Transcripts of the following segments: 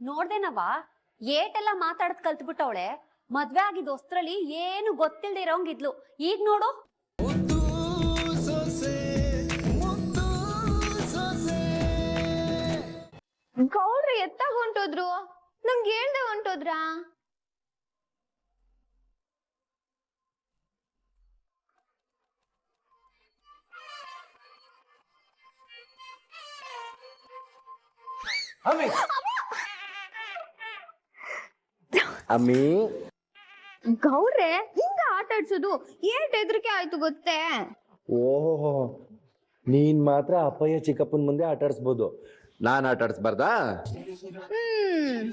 ನೋಡ್ದೇನವ ಏಟೆಲ್ಲ ಮಾತಾಡದ್ ಕಲ್ತ್ಬಿಟ್ಟವಳೆ. ಮದ್ವೆ ಆಗಿದ್ ಹೊಸ್ತ್ರಲ್ಲಿ ಏನು ಗೊತ್ತಿಲ್ದೇ ಇರೋಂಗಿದ್ಲು. ಈಗ ನೋಡು. ಗೌಡ್ರು ಎತ್ತಾಗ ಹೊಂಟೋದ್ರು? ನಂಗೆ ಹೇಳ್ದೆ ಹೊಂಟೋದ್ರಾ? ಅಮ್ಮಿ ಅಮ್ಮಿ ಗೌಡ್ರೆ ಹಿಂಗ ಆಟ ಆಡ್ಸೋದು ಏಟ್ ಹೆದರಿಕೆ ಆಯ್ತು ಗೊತ್ತೇ? ಓಹೋ ನೀನ್ ಮಾತ್ರ ಅಪ್ಪಯ್ಯ ಚಿಕ್ಕಪ್ಪನ ಮುಂದೆ ಆಟ ಆಡಿಸ್ಬೋದು. ನಾನ್ ಆಟ ಆಡಿಸ್ಬಾರ್ದಾ? ಹ್ಮ್.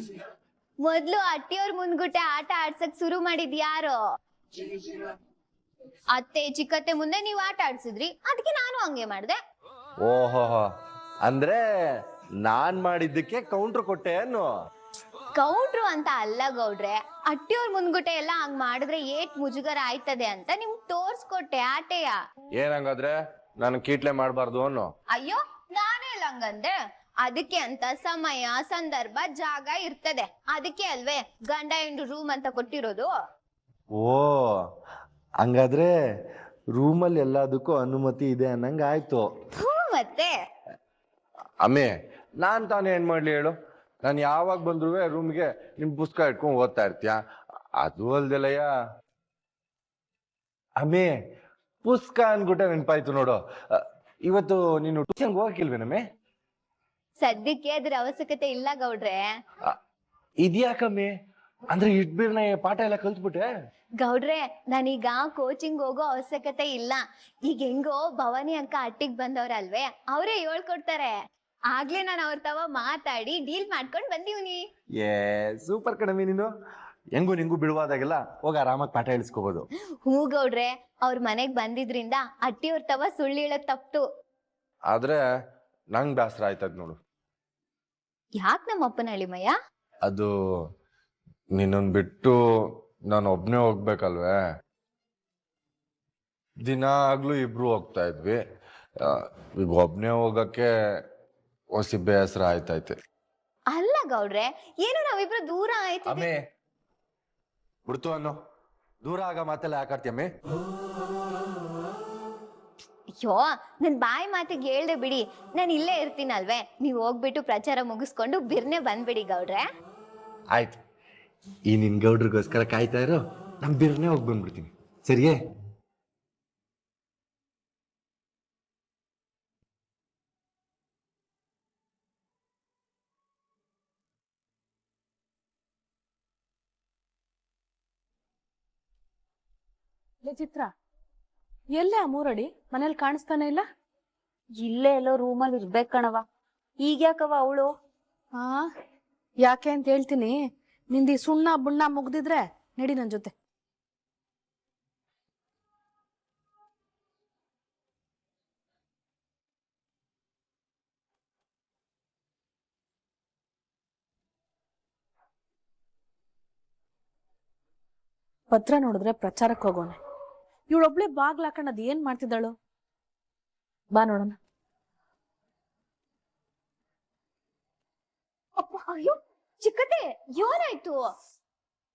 ಮೊದ್ಲು ಅಟ್ಟಿಯವ್ರ ಮುಂದ್ಗುಟ್ಟೆ ಆಟ ಆಡ್ಸಕ್ ಶುರು ಮಾಡಿದ್ ಯಾರು? ಅತ್ತೆ ಚಿಕ್ಕತ್ತೆ ಮುಂದೆ ನೀವ್ ಆಟ ಆಡ್ಸಿದ್ರಿ. ಅದಕ್ಕೆ ನಾನು ಹಂಗೆ ಮಾಡ್ದೆ. ಓಹೋ ಅಂದ್ರೆ ನಾನ್ ಮಾಡಿದ್ದಕ್ಕೆ ಕೌಂಟರ್ ಕೊಟ್ಟೆ ಅನ್ನು? ಗೌಡ್ರು ಅಂತ ಅಲ್ಲ ಗೌಡ್ರೆ ಅಟ್ಟಿಯವ್ರ ಮುಂದ್ಗುಟ್ಟೆ ಎಲ್ಲ ಹಂಗ್ ಮಾಡಿದ್ರೆ ಏಟ್ ಮುಜುಗರ ಆಯ್ತದೆ ಅಂತ ನಿಮ್ಗ್ ತೋರ್ಸ್ಕೊಟ್ಟೆ ಆಟೆಯ. ಏನಂಗಾದ್ರೆ ನಾನು ಕೀಟ್ಲೆ ಮಾಡಬಾರ್ದು ಅನ್ನೋ. ಅಯ್ಯೋ ನಾನೇ ಇಲ್ಲ ಹಂಗಂದೆ ಅದಕ್ಕೆ ಅಂತ ಸಮಯ ಸಂದರ್ಭ ಜಾಗ ಇರ್ತದೆ. ಅದಕ್ಕೆ ಅಲ್ವೇ ಗಂಡ ಹೆಂಡು ರೂಮ್ ಅಂತ ಕೊಟ್ಟಿರೋದು. ಓ ಹಂಗಾದ್ರೆ ರೂಮಲ್ಲಿ ಎಲ್ಲದಕ್ಕೂ ಅನುಮತಿ ಇದೆ ಅನ್ನಂಗ ಆಯ್ತು ಹ್ಞೂ ಮತ್ತೆ. ಅಮ್ಮೆ ನಾನ್ ತಾನೇ ಏನ್ ಮಾಡ್ಲಿ ಹೇಳು? ನಾನು ಯಾವಾಗ ಬಂದ್ರೂ ರೂಮ್ಗೆ ನಿಮ್ ಪುಸ್ತಕ ಇಟ್ಕೊಂಡು ಓದ್ತಾ ಇರ್ತೀಯ? ಅದು ಅಲ್ದೆಲ್ಲಯ್ಯ ಅಮ್ಮೆ ಪುಸ್ತಕ ಅನ್ಬಿಟ್ಟೆ ನೆನ್ಪಾಯ್ತು ನೋಡು. ಅ, ಇವತ್ತು ನೀನು ಟ್ಯೂಷನ್ಗೆ ಹೋಗಕ್ಕಿಲ್ವೇನಮ್ಮೆ ಸದ್ಯಕ್ಕೆ ಅದ್ರ ಅವಶ್ಯಕತೆ ಇಲ್ಲ ಗೌಡ್ರೆ. ಇದ್ಯಾಕಮ್ಮೆ ಅಂದ್ರೆ ಇಟ್ಬಿರ್ನ ಪಾಠ ಎಲ್ಲ ಕಲ್ತ್ಬಿಟ್ಟೆ? ಗೌಡ್ರೆ ನಾನೀಗ ಕೋಚಿಂಗ್ ಹೋಗೋ ಅವಶ್ಯಕತೆ ಇಲ್ಲ. ಈಗ ಹೆಂಗೋ ಭವಾನಿ ಅಕ್ಕ ಅಟ್ಟಿಗ್ ಬಂದವ್ರಲ್ವೇ ಅವರೇ ಹೇಳ್ಕೊಡ್ತಾರೆ. ಆಗ್ಲೇ ನಾನು ಅವ್ರ ತವ ಮಾತಾಡಿ ಡೀಲ್ ಮಾಡ್ಕೊಂಡು ಬಂದೀವ್ನಿ. ಏ ಸೂಪರ್ ಕಡಮಿ ನೀನು. ಹೆಂಗು ನಿಂಗೂ ಬಿಡುವಾದಾಗೆಲ್ಲ ಹೋಗ ಆರಾಮಾಗಿ ಪಾಠ ಹೇಳಿಸ್ಕೋಬಹುದು ಹೂ ಗೌಡ್ರೆ ಅವ್ರ ಮನೆಗ್ ಬಂದಿದ್ರಿಂದ ಅಟ್ಟಿ ಅವ್ರ ತವ ಸುಳ್ಳು ಹೇಳೋದ್ ತಪ್ತು. ಆದ್ರೆ ನಂಗ್ ಬೇಸರ ಆಯ್ತದ್ ನೋಡು. ಯಾಕ್ ನಮ್ಮ ಅಪ್ಪನ ಅಳಿಮಯ್ಯ? ಅದು ನಿನ್ನನ್ ಬಿಟ್ಟು ನಾನು ಒಬ್ನೇ ಹೋಗ್ಬೇಕಲ್ವೇ? ದಿನಾಗ್ಲೂ ಇಬ್ರು ಹೋಗ್ತಾ ಇದ್ವಿ. ಆ, ಈಗ ಒಬ್ನೇ ಹೋಗಕ್ಕೆ ಹೊಸಿ ಬೇಸರ ಆಯ್ತೈತೆ ಅಲ್ಲ ಗೌಡ್ರೆ ಏನು ನಾವಿಬ್ರು ದೂರ ಆಯ್ತು ಅಮ್ಮೆ ಬಿಡ್ತು ಅನ್ನೋ ದೂರ ಆಗ ಮಾತೆಲ್ಲ ಯಾಕಾಡ್ತೀಯಮ್ಮೆ ಅಯ್ಯೋ ನನ್ ಬಾಯಿ ಮಾತಿಗೆ ಹೇಳ್ದೆ ಬಿಡಿ ನಾನು ಇಲ್ಲೇ ಇರ್ತೀನಲ್ವೇ ನೀವು ಹೋಗ್ಬಿಟ್ಟು ಪ್ರಚಾರ ಮುಗಿಸ್ಕೊಂಡು ಬಿರ್ನೆ ಬಂದ್ಬಿಡಿ ಗೌಡ್ರೆ. ಆಯ್ತು. ಈ ನಿನ್ ಗೌಡ್ರಿಗೋಸ್ಕರ ಕಾಯ್ತಾ ಇರೋ ನಮ್ ಬಿರ್ನೆ ಹೋಗಿ ಬಂದ್ಬಿಡ್ತೀನಿ. ಸರಿಯೇ? ಲೇ ಚಿತ್ರ ಎಲ್ಲೇ ಆ ಮೂರಡಿ? ಮನೇಲಿ ಕಾಣಿಸ್ತಾನೆ ಇಲ್ಲ? ಇಲ್ಲೇ ಎಲ್ಲೋ ರೂಮಲ್ಲಿ ಇರ್ಬೇಕ್ ಕಣವ ಈಗ್ಯಾಕವ ಅವಳು? ಹಾ ಯಾಕೆ ಅಂತ ಹೇಳ್ತೀನಿ. ನಿಂದಿ ಸುಣ್ಣ ಬುಣ್ಣ ಮುಗ್ದಿದ್ರೆ ನಡಿ ನನ್ ಜೊತೆ. ಪತ್ರ ನೋಡಿದ್ರೆ ಪ್ರಚಾರಕ್ಕೆ ಹೋಗೋಣ. ಇವಳೊಬ್ಳೆ ಬಾಗ್ಲ ಅದ್ ಏನ್ ಮಾಡ್ತಿದ್ದಾಳು? ಬಾ ನೋಡೋಣ. ಅಪ್ಪ ಅಯ್ಯೋ ಚಿಕ್ಕತೆ ಏನಾಯ್ತು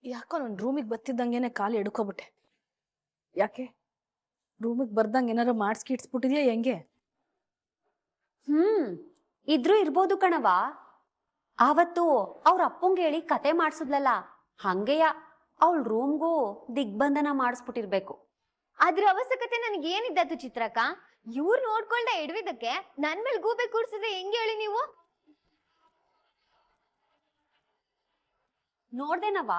ಯಾಕೋ ನನ್ ರೂಮಿಗೆ ಬತ್ತಿದ್ದಂಗೆನೆ ಕಾಲು ಎಡ್ಕೋಬಿಟ್ಟೆ. ಯಾಕೆ? ರೂಮಿಗೆ ಬರ್ದಂಗ ಏನಾರು ಮಾಡಿಸ್ಕಿಡ್ಸ್ಬಿಟ್ಟಿದ್ಯಾ ಹೆಂಗೆ? ಹ್ಮ್ ಇದ್ರೂ ಇರ್ಬೋದು ಕಣವ ಆವತ್ತು ಅವ್ರ ಅಪ್ಪಂಗೆ ಹೇಳಿ ಕತೆ ಮಾಡ್ಸಿದ್ಲಲ್ಲ ಹಂಗೆಯ? ಅವಳ ರೂಮ್ಗೂ ದಿಗ್ಬಂಧನ ಮಾಡಿಸ್ಬಿಟ್ಟಿರ್ಬೇಕು. ಅದ್ರ ಅವಶ್ಯಕತೆ ನನಗೆ ಏನಿದ್ದು ಚಿತ್ರಕ್ಕ? ಇವ್ರು ನೋಡ್ಕೊಳ್ದ ಎಡವಿದಕ್ಕೆ ನನ್ ಮೇಲೆ ಗೂಬೆ ಕೂರ್ಸಿದ್ರೆ ಹೆಂಗೆ ಹೇಳಿ ನೀವು? ನೋಡ್ದೇನವ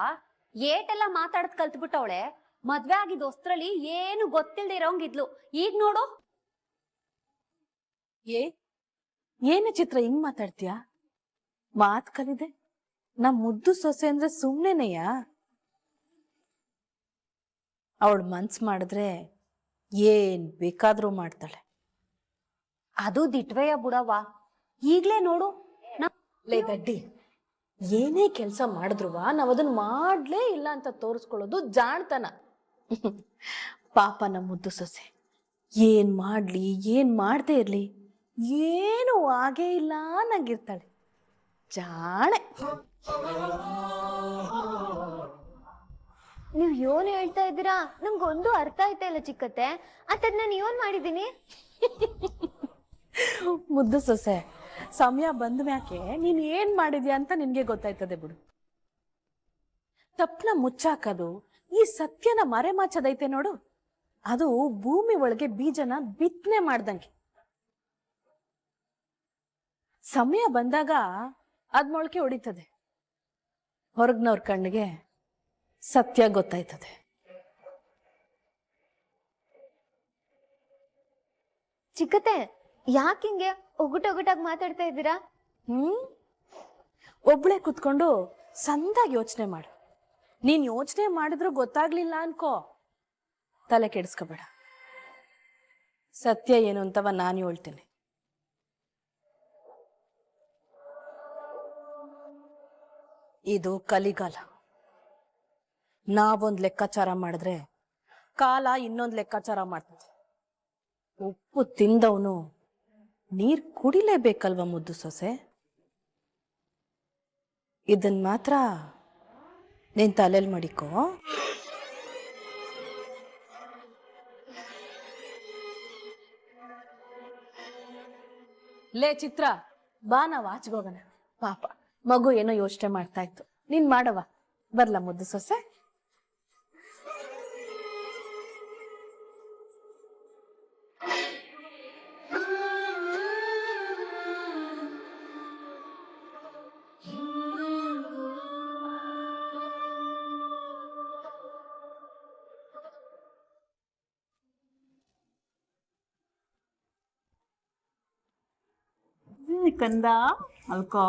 ಏಟೆಲ್ಲ ಮಾತಾಡದ್ ಕಲ್ತ್ಬಿಟ್ಟವಳೆ. ಮದ್ವೆ ಆಗಿದ್ ಹೊಸ್ತ್ರಲ್ಲಿ ಏನು ಗೊತ್ತಿಲ್ದೆ ಇರೋಂಗಿದ್ಲು. ಈಗ ನೋಡು. ಏ ಏನು ಚಿತ್ರ ಹಿಂಗ್ ಮಾತಾಡ್ತೀಯ? ಮಾತ್ ಕಲಿದೆ. ನಮ್ ಮುದ್ದು ಸೊಸೆ ಅಂದ್ರೆ ಸುಮ್ನೆನೆಯ ಅವಳು ಮನ್ಸ್ ಮಾಡಿದ್ರೆ ಏನ್ ಬೇಕಾದರೂ ಮಾಡ್ತಾಳೆ. ಅದು ದಿಟ್ವೆಯ ಬುಡವ ಈಗ್ಲೇ ನೋಡು ಲೇ ಗಡ್ಡಿ ಏನೇ ಕೆಲಸ ಮಾಡಿದ್ರುವ ನಾವ್ ಅದನ್ನ ಮಾಡ್ಲೇ ಇಲ್ಲ ಅಂತ ತೋರಿಸ್ಕೊಳ್ಳೋದು ಜಾಣ್ತನ. ಪಾಪ ನಮ್ಮ ಮುದ್ದು ಸೊಸೆ ಏನ್ ಮಾಡ್ಲಿ ಏನ್ ಮಾಡ್ದೆ ಇರ್ಲಿ ಏನು ಆಗೇ ಇಲ್ಲ ಅನ್ನಂಗಿರ್ತಾಳೆ. ಜಾಣೆ. ನೀವ್ ಯೋನ್ ಹೇಳ್ತಾ ಇದ್ದೀರಾ? ನಂಗೊಂದು ಅರ್ಥ ಆಯ್ತಾ ಇಲ್ಲ ಚಿಕ್ಕತ್ತೆ. ಅಂತದ್ ನಾನು ಯೋನ್ ಮಾಡಿದೀನಿ? ಮುದ್ದು ಸೊಸೆ, ಸಮಯ ಬಂದ ಮ್ಯಾಕೆ ನೀನ್ ಏನ್ ಮಾಡಿದ್ಯಾ ಅಂತ ನಿನ್ಗೆ ಗೊತ್ತಾಯ್ತದೆ ಬಿಡು. ತಪ್ಪನ ಮುಚ್ಚಾಕದು, ಈ ಸತ್ಯನ ಮರೆಮಾಚದೈತೆ ನೋಡು. ಅದು ಭೂಮಿ ಒಳಗೆ ಬೀಜನ ಬಿತ್ತನೆ ಮಾಡ್ದಂಗೆ. ಸಮಯ ಬಂದಾಗ ಅದ್ ಮೊಳಕೆ ಹೊಡಿತದೆ. ಹೊರಗ್ನವ್ರ ಕಣ್ಣಿಗೆ ಸತ್ಯ ಗೊತ್ತಾಯ್ತದೆ. ಚಿಕ್ಕತೆ ಯಾಕೆ ಹಿಂಗೆ ಒಗುಟೊಗುಟಾಗಿ ಮಾತಾಡ್ತಾ ಇದ್ದೀರಾ? ಹ್ಮ್? ಒಬ್ಳೆ ಕುತ್ಕೊಂಡು ಸಂದಾಗಿ ಯೋಚನೆ ಮಾಡು. ನೀನ್ ಯೋಚನೆ ಮಾಡಿದ್ರು ಗೊತ್ತಾಗ್ಲಿಲ್ಲ ಅನ್ಕೋ. ತಲೆ ಕೆಡಿಸ್ಕೋಬೇಡ. ಸತ್ಯ ಏನು ಅಂತವ ನಾನು ಹೇಳ್ತೀನಿ. ಇದು ಕಲಿಗಾಲ. ನಾವೊಂದ್ ಲೆಕ್ಕಾಚಾರ ಮಾಡಿದ್ರೆ, ಕಾಲ ಇನ್ನೊಂದ್ ಲೆಕ್ಕಾಚಾರ ಮಾಡ್ತದೆ. ಉಪ್ಪು ತಿಂದವನು ನೀರ್ ಕುಡಿಲೇಬೇಕಲ್ವ ಮುದ್ದು ಸೊಸೆ? ಇದನ್ ಮಾತ್ರ ನೀನ್ ತಲೆಲ್ ಮಡಿಕೋ. ಲೇ ಚಿತ್ರ, ಬಾ ನಾವ್ ಆಚೆಗೋಗೋಣ ಪಾಪ, ಮಗು ಏನೋ ಯೋಚನೆ ಮಾಡ್ತಾ ಇತ್ತು. ನೀನ್ ಮಾಡವ ಬರ್ಲ ಮುದ್ದು ಸೊಸೆ? ಕಂದ ಅಲ್ಕೋ.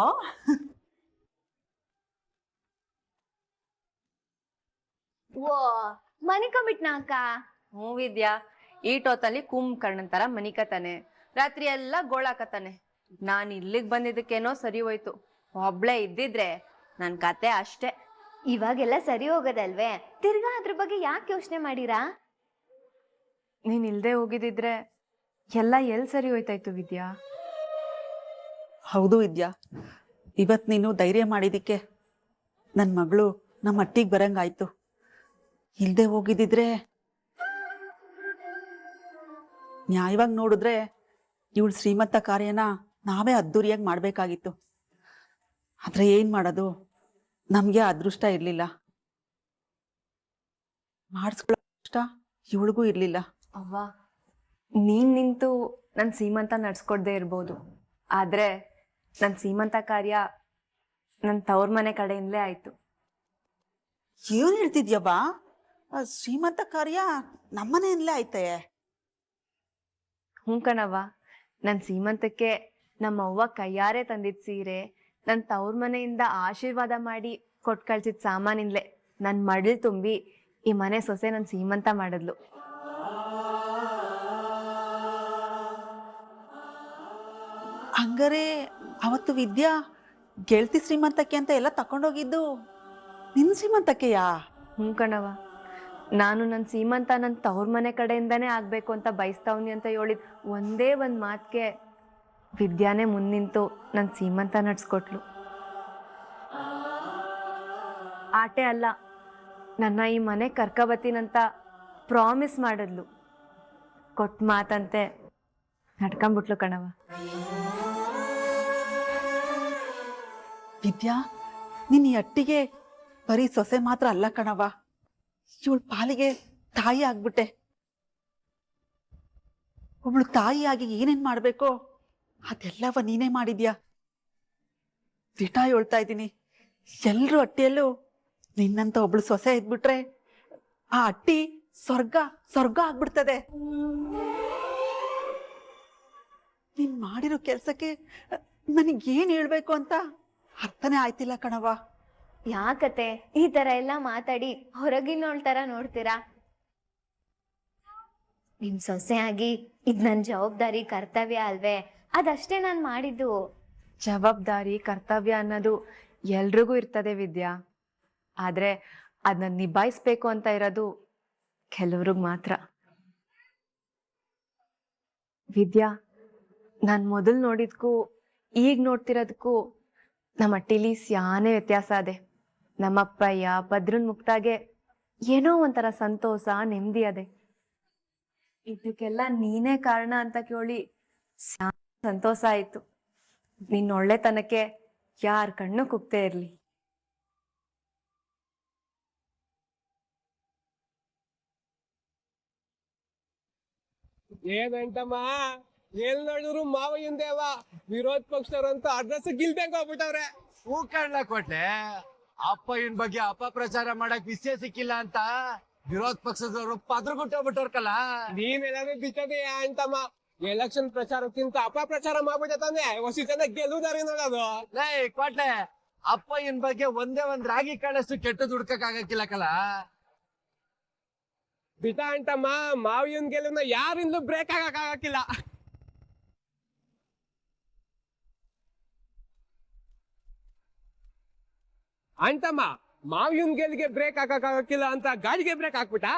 ಓ ಮನಿಕೊಂಬಿಟ್ನಾ ಅಕ್ಕ? ಹ್ಞೂ ವಿದ್ಯಾ ಈಟೊತ್ತಲ್ಲಿ ಕುಂಭಕರ್ಣನ್ ತರ ಮನಿಕತಾನೆ ರಾತ್ರಿ ಎಲ್ಲ ಗೋಳಾಕತಾನೆ ನಾನ್ ಇಲ್ಲಿಗ್ ಬಂದಿದ್ದಕ್ಕೇನೋ ಸರಿ ಹೋಯ್ತು. ಒಬ್ಳೆ ಇದ್ದಿದ್ರೆ ನನ್ ಕತೆ ಅಷ್ಟೇ. ಇವಾಗೆಲ್ಲ ಸರಿ ಹೋಗೋದಲ್ವೇ? ತಿರ್ಗಾ ಅದ್ರ ಬಗ್ಗೆ ಯಾಕೆ ಯೋಚನೆ ಮಾಡಿರಾ? ನೀನ್ ಇಲ್ದೆ ಹೋಗಿದಿದ್ರೆ ಎಲ್ಲ ಎಲ್ ಸರಿ ಹೋಯ್ತಾಯ್ತು ವಿದ್ಯಾ? ಹೌದು ವಿದ್ಯಾ. ಇವತ್ತು ನೀನು ಧೈರ್ಯ ಮಾಡಿದಿಕ್ಕೆ ನನ್ನ ಮಗಳು ನಮ್ಮ ಅಟ್ಟಿಗೆ ಬರಂಗಾಯ್ತು. ಇಲ್ಲದೆ ಹೋಗಿದ್ದಿದ್ರೆ ನ್ಯಾಯವಾಗಿ ನೋಡಿದ್ರೆ ಇವಳು ಶ್ರೀಮಂತ ಕಾರ್ಯನ ನಾವೇ ಅದ್ದೂರಿಯಾಗಿ ಮಾಡಬೇಕಾಗಿತ್ತು. ಆದರೆ ಏನು ಮಾಡೋದು? ನಮಗೆ ಅದೃಷ್ಟ ಇರಲಿಲ್ಲ. ಮಾಡಿಸ್ಕೊಳ್ಳೋ ಅದೃಷ್ಟ ಇವಳಿಗೂ ಇರಲಿಲ್ಲ. ಅವ್ವ, ನೀನು ನಿಂತು ನನ್ನ ಸೀಮಂತ ನಡ್ಸ್ಕೊಡ್ದೇ ಇರ್ಬೋದು. ಆದ್ರೆ ನನ್ ಸೀಮಂತ ಕಾರ್ಯ ನನ್ ತವ್ರ ಮನೆ ಕಡೆಯಿಂದಲೇ ಆಯ್ತು. ಏನ್ ಹೇಳ್ತಿದ್ಯವ್ವ ಆ ಶ್ರೀಮಂತ ಕಾರ್ಯ ನಮ್ಮನೆಯಲ್ಲೇ ಐತೆ ಹ್ಞೂ ಕಣವ್ವ. ನನ್ ಸೀಮಂತಕ್ಕೆ ನಮ್ಮ ಅವ್ವ ಕೈಯಾರೆ ತಂದಿದ್ದ ಸೀರೆ ನನ್ ತವ್ರ ಮನೆಯಿಂದ ಆಶೀರ್ವಾದ ಮಾಡಿ ಕೊಟ್ ಕಳ್ಸಿದ್ ಸಾಮಾನಿಂದಲೇ ನನ್ ಮಡಲ್ ತುಂಬಿ ಈ ಮನೆ ಸೊಸೆ ನನ್ ಸೀಮಂತ ಮಾಡಿದ್ಲು. ಹಂಗಾರೆ ಅವತ್ತು ವಿದ್ಯಾ, ಗೆಳತಿ ಶ್ರೀಮಂತಕ್ಕೆ ಅಂತ ಎಲ್ಲ ತಕೊಂಡೋಗಿದ್ದು ನಿನ್ ಶ್ರೀಮಂತಕ್ಕೆಯಾ? ಹ್ಞೂ ಕಣವ ನಾನು ನನ್ನ ಸೀಮಂತ ನನ್ನ ತವ್ರ ಮನೆ ಕಡೆಯಿಂದನೇ ಆಗಬೇಕು ಅಂತ ಬಯಸ್ತಾವ್ನಿ ಅಂತ ಹೇಳಿದ್ ಒಂದೇ ಒಂದು ಮಾತಿಗೆ ವಿದ್ಯಾನೇ ಮುನ್ನಿಂತು ನನ್ನ ಸೀಮಂತ ನಡ್ಸ್ಕೊಟ್ಲು. ಆಟೆ ಅಲ್ಲ, ನನ್ನ ಈ ಮನೆ ಕರ್ಕಬತ್ತೀನಂತ ಪ್ರಾಮಿಸ್ ಮಾಡಿದ್ಲು. ಕೊಟ್ಟ ಮಾತಂತೆ ನಡ್ಕೊಂಬಿಟ್ಲು ಕಣವ ವಿದ್ಯಾ, ನಿನ್ನ ಅಟ್ಟಿಗೆ ಬರೀ ಸೊಸೆ ಮಾತ್ರ ಅಲ್ಲ ಕಣವ ಇವಳ ಪಾಲಿಗೆ ತಾಯಿ ಆಗ್ಬಿಟ್ಟೆ. ಒಬ್ಳು ತಾಯಿಯಾಗಿ ಏನೇನ್ ಮಾಡ್ಬೇಕೋ ಅದೆಲ್ಲವ ನೀನೇ ಮಾಡಿದ್ಯಾ? ದಿಟ ಹೇಳ್ತಾ ಇದ್ದೀನಿ. ಎಲ್ರು ಅಟ್ಟಿಯಲ್ಲೂ ನಿನ್ನಂತ ಒಬ್ಳು ಸೊಸೆ ಇದ್ಬಿಟ್ರೆ ಆ ಅಟ್ಟಿ ಸ್ವರ್ಗ ಸ್ವರ್ಗ ಆಗ್ಬಿಡ್ತದೆ. ನೀನ್ ಮಾಡಿರೋ ಕೆಲ್ಸಕ್ಕೆ ನನಗೇನ್ ಹೇಳ್ಬೇಕು ಅಂತ? ಅರ್ಥನೇ ಆಯ್ತಿಲ್ಲ ಕಣವ ಯಾಕತೆ? ಈ ತರ ಎಲ್ಲ ಮಾತಾಡಿ ಹೊರಗಿನೋಳ್ ತರ ನೋಡ್ತೀರಾ? ನಿಮ್ ಸೊಸೆ ಆಗಿ ಇದ್ ನನ್ ಜವಾಬ್ದಾರಿ ಕರ್ತವ್ಯ ಅಲ್ವೇ? ಅದಷ್ಟೇ ನಾನ್ ಮಾಡಿದ್ದು. ಜವಾಬ್ದಾರಿ ಕರ್ತವ್ಯ ಅನ್ನೋದು ಎಲ್ರಿಗೂ ಇರ್ತದೆ ವಿದ್ಯಾ. ಆದ್ರೆ ಅದನ್ನ ನಿಭಾಯಿಸ್ಬೇಕು ಅಂತ ಇರೋದು ಕೆಲವ್ರಿಗೆ ಮಾತ್ರ. ವಿದ್ಯಾ ನಾನು ಮೊದಲು ನೋಡಿದ್ಕೂ ಈಗ ನೋಡ್ತಿರೋದಕ್ಕೂ ನಮ್ಮ ಅಟ್ಟಿಲಿ ಸ್ಯಾನೆ ವ್ಯತ್ಯಾಸ ಅದೇ. ನಮ್ಮಪ್ಪಯ್ಯ ಭದ್ರನ್ ಮುಕ್ತಾಗೆ ಏನೋ ಒಂಥರ ಸಂತೋಷ, ನೆಮ್ಮದಿ ಅದೇ. ಇದಕ್ಕೆಲ್ಲ ನೀನೇ ಕಾರಣ ಅಂತ ಕೇಳಿ ಸಂತೋಷ ಆಯ್ತು. ನಿನ್ನ ಒಳ್ಳೆತನಕ್ಕೆ ಯಾರ ಕಣ್ಣು ಕುಗ್ತೇ ಇರ್ಲಿ. ಏನಂತಮ್ಮ ಎಲ್ ನೋಡಿದ್ರು ಮಾವಯ್ಯನ್ ದೇವ ವಿರೋಧ ಪಕ್ಷದವ್ರಂತ ಅಡ್ರೆಸ್ ಗಿಲ್ದಂಗ ಹೋಗ್ಬಿಟ್ಟವ್ರೆ. ಹೂ ಕಾಣ್ಲ ಕೊಟ್ಟೆ ಅಪ್ಪ ಇನ್ ಬಗ್ಗೆ ಅಪಪ್ರಚಾರ ಮಾಡಕ್ ವಿಷಯ ಸಿಕ್ಕಿಲ್ಲ ಅಂತ ವಿರೋಧ ಪಕ್ಷದವರು ಪದ್ರಗುಟ್ಟೋಗ್ಬಿಟ್ಟವ್ರಕಲ್ಲ ಎಲ್ಲರೂ ಬಿಟ್ಟದೇ ಅಂತಮ್ಮ. ಎಲೆಕ್ಷನ್ ಪ್ರಚಾರಕ್ಕಿಂತ ಅಪಪ್ರಚಾರ ಮಾಡ್ಬಿಟ್ಟೆ ತಾನೆ. ಹೊಸ ಜನ ಗೆಲ್ಲುದಾರೆ ನೋಡೋದು ಲೇ ಕೊಟ್ಲೆ. ಅಪ್ಪ ಇನ್ ಬಗ್ಗೆ ಒಂದೇ ಒಂದ್ ರಾಗಿ ಕಾಳಷ್ಟು ಕೆಟ್ಟದ್ ಹುಡ್ಕಕ್ ಆಗಕ್ಕಿಲ್ಲ ಕಲ. ಬಿಟ್ಟ ಅಂತಮ್ಮ ಮಾವಿಯನ್ ಗೆಲುವನ್ನ ಯಾರಿಂದಲೂ ಬ್ರೇಕ್ ಆಗಕ್ ಆಗಕ್ಕಿಲ್ಲ. ಅಂತಮ್ಮ ಮಾವಿಯನ್ ಗೆಲ್ಗೆ ಬ್ರೇಕ್ ಹಾಕಕ್ ಆಗಕ್ಕಿಲ್ಲ ಅಂತ ಗಾಡಿಗೆ ಬ್ರೇಕ್ ಹಾಕ್ಬಿಟ್ಟ?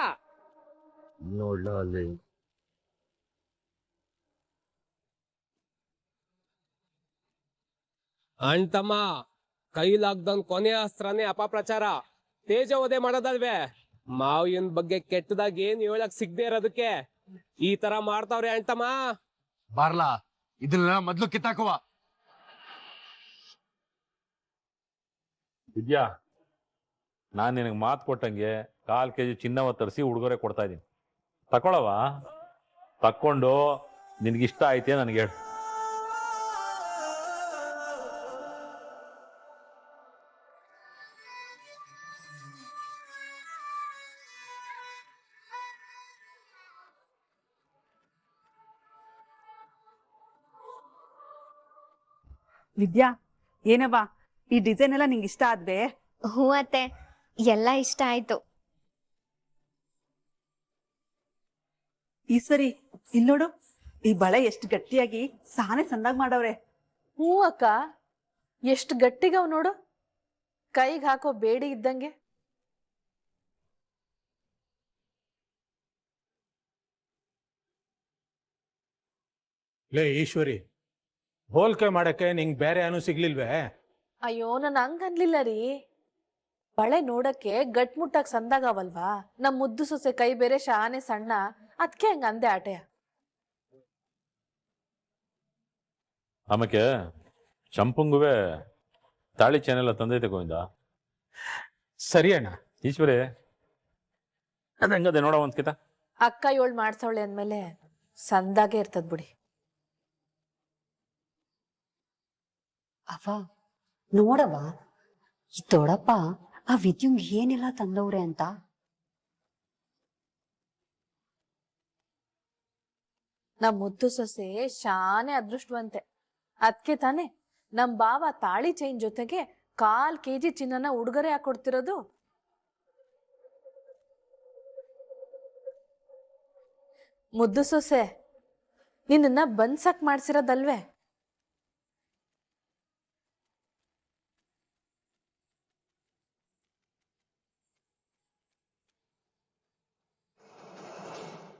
ನೋಡ್ಲ ಅಲ್ಲಿ. ಅಂತಮ್ಮ ಕೈಲಾಗ್ದನ್ ಕೊನೆ ಅಸ್ತ್ರನೇ ಅಪಪ್ರಚಾರ. ತೇಜವಧೆ ಮಾಡೋದಲ್ವೇ? ಮಾವಿನ ಬಗ್ಗೆ ಕೆಟ್ಟದಾಗ ಏನ್ ಹೇಳಕ್ ಸಿಗ್ದೇ ಇರೋದಕ್ಕೆ? ಈ ತರ ಮಾಡ್ತಾವ್ರೆ ಅಣ್ತಮ್ಮ ಬಾರ್ಲಾ ಇದನ್ನ ಮೊದ್ಲು ಕಿತ್ತಾಕುವ. ವಿದ್ಯಾ, ನಾನು ನಿನಗೆ ಮಾತು ಕೊಟ್ಟಂಗೆ ಕಾಲು ಕೆ ಜಿ ಚಿನ್ನವ ತರಿಸಿ ಉಡುಗೊರೆ ಕೊಡ್ತಾ ಇದ್ದೀನಿ ತಕೊಳವ ತಕ್ಕೊಂಡು ನಿನಗಿಷ್ಟ ಐತೆ ನನಗೆ ಹೇಳು. ವಿದ್ಯಾ ಏನವ್ವ ಈ ಡಿಸೈನ್ ಎಲ್ಲ ನಿಂಗೆ ಇಷ್ಟ ಆದ್ವೆ? ಹ್ಞೂ ಅತ್ತೆ. ಎಲ್ಲ ಇಷ್ಟ ಆಯ್ತು. ಈಶ್ವರಿ ಇಲ್ ನೋಡು. ಈ ಬಳೆ ಎಷ್ಟು ಗಟ್ಟಿಯಾಗಿ ಸಾನೆ ಸಂದಾಗ ಮಾಡವ್ರೆ. ಹ್ಞೂ ಅಕ್ಕ. ಎಷ್ಟು ಗಟ್ಟಿಗವ್ ನೋಡು. ಕೈಗೆ ಹಾಕೋ ಬೇಡಿ ಇದ್ದಂಗೆ. ಲೇ ಈಶ್ವರಿ ಹೋಲ್ಕೆ ಮಾಡಕ್ಕೆ ನಿಂಗೆ ಬೇರೆ ಏನೂ ಸಿಗ್ಲಿಲ್ವೇ? ಅಯ್ಯೋ ನಾನು ಹಂಗ ಅನ್ಲಿಲ್ಲ ರೀ. ಬಳೆ ನೋಡಕ್ಕೆ ಗಟ್ಮುಟ್ಟಾಗಿ ಸಂದಾಗವಲ್ವಾ? ನಮ್ ಮುದ್ದು ಸೊಸೆ ಕೈ ಬೇರೆ ಶಾನೆ ಸಣ್ಣ ಅದ್ಕೆ ಹಂಗ ಅಂದೆ ಆಟೆಯ ಆಮೇಲೆ ಚಂಪುಂಗುವೆ ತಾಳಿ ಚೆನ್ನೆಲ್ಲ ತಂದೈತೆ ಗೋವಿಂದ? ಸರಿ ಅಣ್ಣ. ಈಶ್ವರಿ ಅದ ಹೆಂಗದೆ ನೋಡ ಒಂದ್ಕಿತ ಅಕ್ಕ ಏಳ್ ಮಾಡ್ಸವಳೆ ಅಂದ್ಮೇಲೆ ಸಂದಾಗೆ ಇರ್ತದ್ ಬಿಡಿ. ಅವ ನೋಡವ ಈ ದೊಡ್ಡಪ್ಪ ಆ ವಿದ್ಯುಂಗ್ ಏನೆಲ್ಲ ತಂದವ್ರೆ ಅಂತ? ನಮ್ಮ ಮುದ್ದು ಸೊಸೆ ಶಾನೆ ಅದೃಷ್ಟವಂತೆ. ಅದ್ಕೆ ತಾನೆ ನಮ್ ಬಾವ ತಾಳಿ ಚೈನ್ ಜೊತೆಗೆ ಕಾಲ್ ಕೆಜಿ ಚಿನ್ನನ ಉಡುಗೊರೆ ಹಾಕೊಡ್ತಿರೋದು. ಮುದ್ದು ಸೊಸೆ ನಿನ್ನ ಬನ್ಸಕ್ ಮಾಡ್ಸಿರೋದಲ್ವೇ?